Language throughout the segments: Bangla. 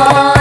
Bye.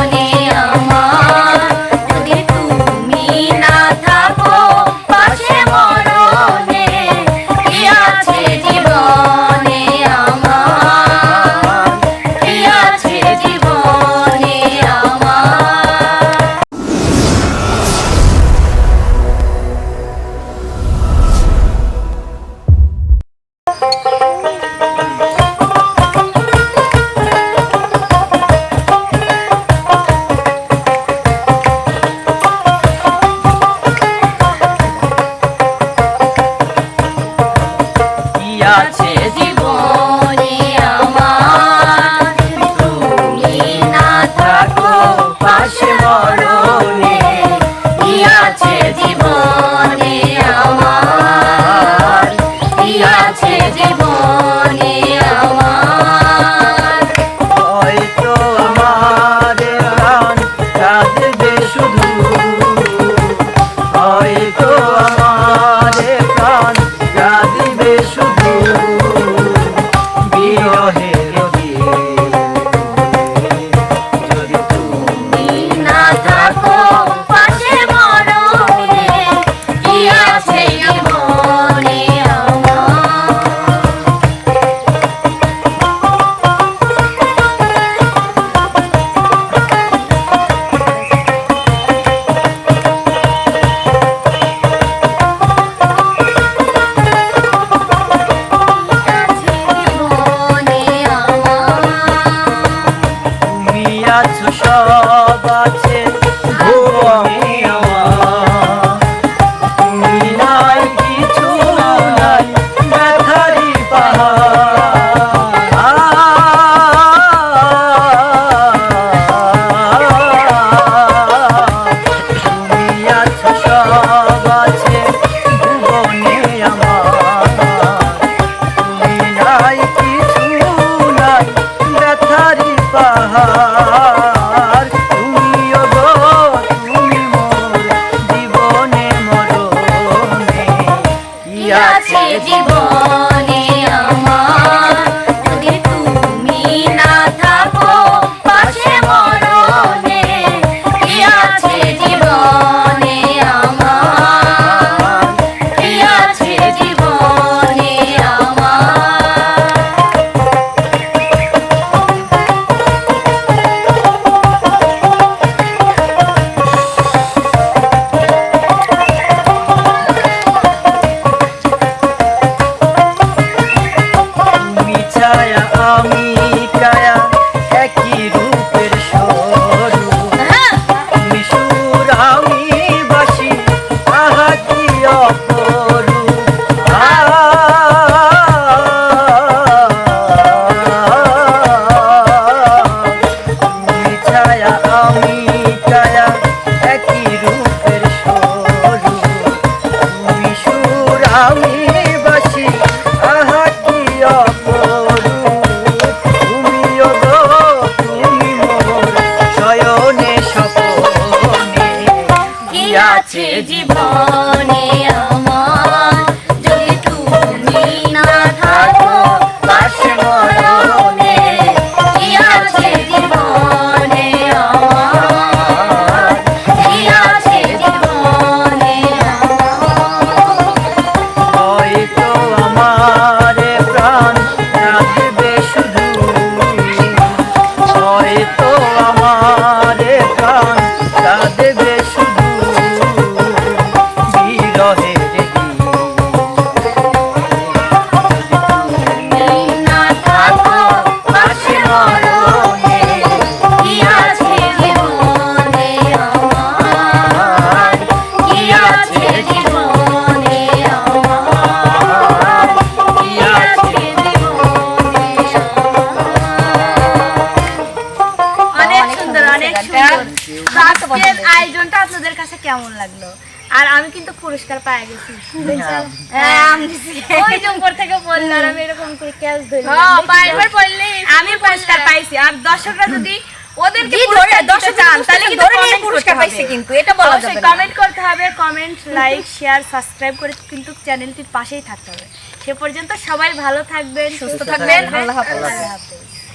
বাহার তুমি গো তুমি মোর জীবনে মরণে। কি আছে জীবন? আমি একই রূপের স্বরূপ মিশুর আমি বাসি আহাতি অপরূপ আজকের আয়োজনটা আপনাদের কাছে কেমন লাগল? আর আমি কিন্তু পুরস্কার পেয়ে গেছি। হ্যাঁ, ওই যে উপর থেকে বলল আর আমি এরকম করে ক্যাচ ধরি। হ্যাঁ, আমি পুরস্কার পাইছি। আর দর্শকরা যদি ওদেরকে পুরস্কার দিতে চান তাহলে কিন্তু ধরে নিয়ে পুরস্কার পাইছে কিন্তু, এটা বলা যাবে না। কমেন্ট করতে হবে কমেন্ট লাইক শেয়ার সাবস্ক্রাইব করে কিন্তু চ্যানেলটির পাশেই থাকতে হবে। সে পর্যন্ত সবাই ভালো থাকবেন সুস্থ থাকবেন। আল্লাহ আল্লাহ হাফেজ।